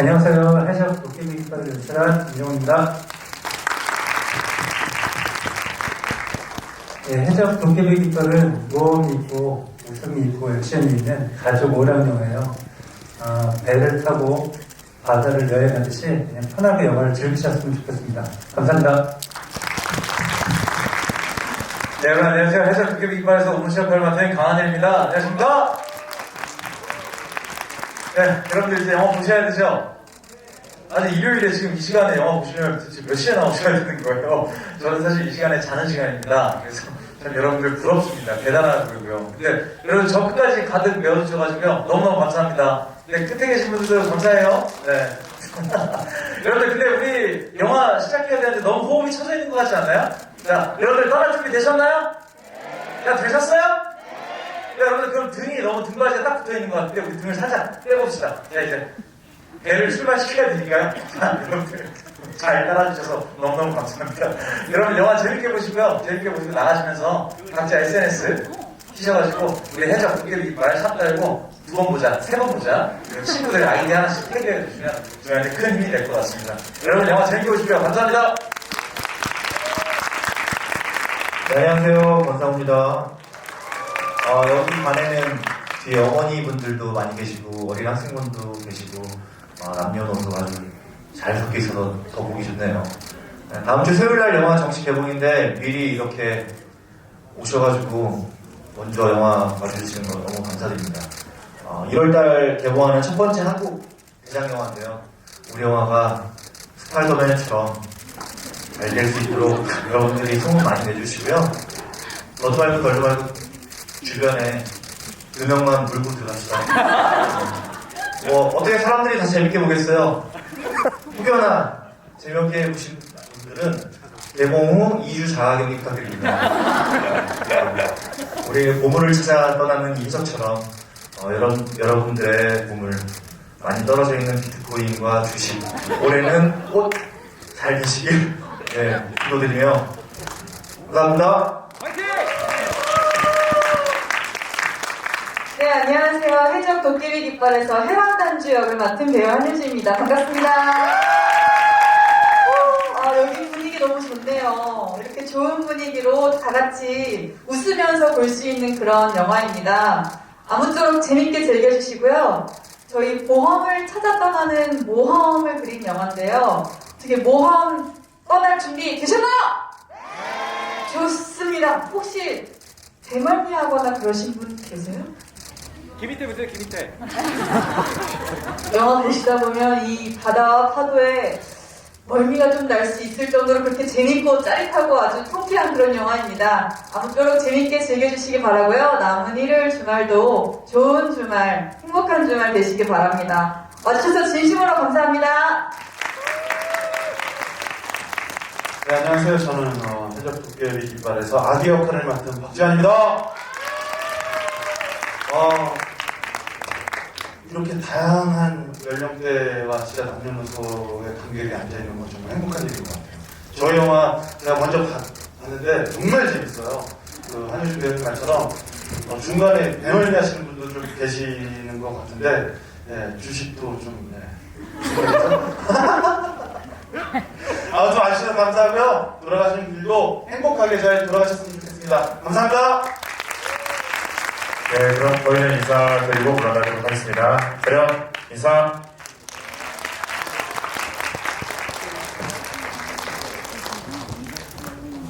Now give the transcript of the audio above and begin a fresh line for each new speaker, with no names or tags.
안녕하세요. 해적 도깨비 깃발을 연출한 이정입니다. 네, 해적 도깨비 깃발은 모험이 있고 웃음이 있고 액션이 있는 가족 오락 영화예요. 아, 배를 타고 바다를 여행하듯이 그냥 편하게 영화를 즐기셨으면 좋겠습니다. 감사합니다.
네, 여러분 안녕하세요. 해적 도깨비 깃발에서 오문시 역할을 맡은 강한일입니다. 안녕하십니까? 네, 여러분들 이제 영화 보셔야 되죠? 아니, 일요일에 지금 이 시간에 영화 보시면 도대체 몇 시에 나오셔야 되는 거예요? 저는 사실 이 시간에 자는 시간입니다. 그래서 참 여러분들 부럽습니다. 대단하다 보이고요. 근데 여러분 저 끝까지 가득 메워주셔가지고요. 너무너무 감사합니다. 네, 끝에 계신 분들도 감사해요. 네. 여러분들 근데 우리 영화 시작해야 되는데 너무 호흡이 쳐져 있는 것 같지 않나요? 자, 여러분들 떠날 준비 되셨나요? 야, 되셨어요? 네, 여러분들 그럼 등이 너무 등받이가 딱 붙어 있는 것 같아요. 우리 등을 살짝 떼봅시다. 자, 이제 배를 출발시켜야 되니까요. 자, 여러분들 잘 따라주셔서 너무너무 감사합니다. 여러분 영화 재밌게 보시고요. 재밌게 보시고 나가시면서 각자 SNS 키셔가지고 우리 해적 도깨비 이빨 샵 달고 두 번 보자, 세 번 보자. 친구들 아이디 하나씩 태그해 주시면 저희한테 큰 힘이 될 것 같습니다. 여러분 영화 재밌게 보시고요. 감사합니다.
네, 안녕하세요. 권상우입니다. 어, 여기 반에는 뒤에 어머니 분들도 많이 계시고, 어린 학생분도 계시고, 어, 남녀노소 아주 잘 섞여 있어서 더 보기 좋네요. 네, 다음 주 수요일 날 영화 정식 개봉인데, 미리 이렇게 오셔가지고, 먼저 영화 봐주시는 거 너무 감사드립니다. 어, 1월달 개봉하는 첫 번째 한국 대장 영화인데요. 우리 영화가 스파이더맨처럼 잘 될 수 있도록 여러분들이 소문 많이 내주시고요. 너도 말고 널도 말고 주변에 두 명만 물고 들어갑시다. 뭐 어떻게 사람들이 다 재밌게 보겠어요? 혹여나 재밌게 보신 분들은 개봉 후 2주 자가격리 부탁드립니다. 우리 보물을 찾아 떠나는 인석처럼 어, 여러분, 여러분들의 보물 많이 떨어져 있는 비트코인과 주식 올해는 꼭잘 되시길 네, 기도드리며 감사합니다.
네, 안녕하세요. 해적 도깨비 깃발에서 해왕단주 역을 맡은 배우 한효주입니다. 반갑습니다. 아, 여기 분위기 너무 좋네요. 이렇게 좋은 분위기로 다 같이 웃으면서 볼 수 있는 그런 영화입니다. 아무쪼록 재밌게 즐겨주시고요. 저희 모험을 찾아 떠나는 모험을 그린 영화인데요. 어떻게 모험 떠날 준비 되셨나요? 좋습니다. 혹시 대멀미하거나 그러신 분 계세요?
김희태 보세요, 김희태.
영화 보시다 보면 이 바다와 파도에 멀미가 좀 날 수 있을 정도로 그렇게 재밌고 짜릿하고 아주 통쾌한 그런 영화입니다. 아무쪼록 재밌게 즐겨주시기 바라고요. 남은 일요일 주말도 좋은 주말, 행복한 주말 되시기 바랍니다. 와주셔서 진심으로 감사합니다.
네, 안녕하세요. 저는 어, 해적 도깨비 깃발에서 아기 역할을 맡은 박지환입니다. 어, 이렇게 다양한 연령대와 진짜 남녀노소의 관객이 앉아있는 건 정말 행복한 일인 것 같아요. 저희 영화 제가 먼저 봤, 봤는데 정말 재밌어요. 그 한효주 배우님 말처럼 어, 중간에 배멀미 하시는 분도 좀 계시는 것 같은데 예, 주식도 좀 네. 아주 아시는 감사하고요. 돌아가시는 길도 행복하게 잘 돌아가셨으면 좋겠습니다. 감사합니다.
네, 그럼 저희는 인사드리고 물러나도록 하겠습니다. 그럼 인사.